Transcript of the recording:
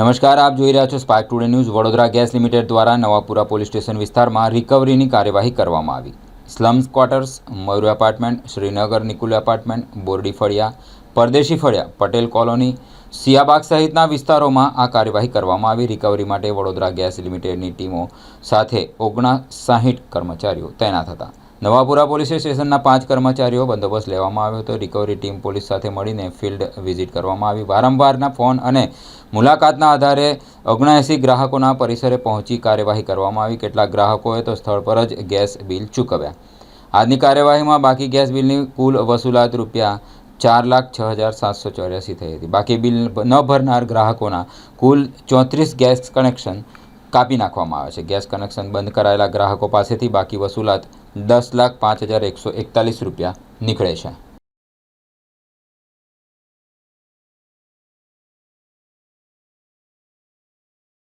નમસ્કાર, આપ જોઈ રહ્યા છો Spark Today News Vadodara gas limited દ્વારા નવાપુરા પોલીસ સ્ટેશન વિસ્તારમાં રિકવરીની કાર્યવાહી કરવામાં આવી. Slums quarters, Mayur apartment, Shrinagar Nikul apartment, Bordi Faliya, Pardeshi Faliya, Patel colony Siyabag સહિતના વિસ્તારોમાં આ કાર્યવાહી કરવામાં આવી. રિકવરી માટે વડોદરા ગેસ લિમિટેડની ટીમો સાથે ઓગણસાહીઠ કર્મચારીઓ તૈનાત હતા. નવાપુરા પોલીસ સ્ટેશનના પાંચ કર્મચારીઓ બંદોબસ્ત લેવામાં આવ્યો હતો. રિકવરી ટીમ પોલીસ સાથે મળીને ફિલ્ડ વિઝિટ કરવામાં આવી. વારંવારના ફોન અને મુલાકાતના આધારે ઓગણએંસી ગ્રાહકોના પરિસરે પહોંચી કાર્યવાહી કરવામાં આવી. કેટલાક ગ્રાહકોએ તો સ્થળ પર જ ગેસ બિલ ચૂકવ્યા. આજની કાર્યવાહીમાં બાકી ગેસ બિલની કુલ વસૂલાત રૂપિયા ચાર લાખ છ હજાર સાતસો ચોર્યાસી થઈ હતી. બાકી બિલ ન ભરનાર ગ્રાહકોના કુલ ચોત્રીસ ગેસ કનેક્શન કાપી નાખવામાં આવે છે. ગેસ કનેક્શન બંધ કરાયેલા ગ્રાહકો પાસેથી બાકી વસૂલાત દસ લાખ પાંચ હજાર એકસો એકતાલીસ રૂપિયા નીકળે છે.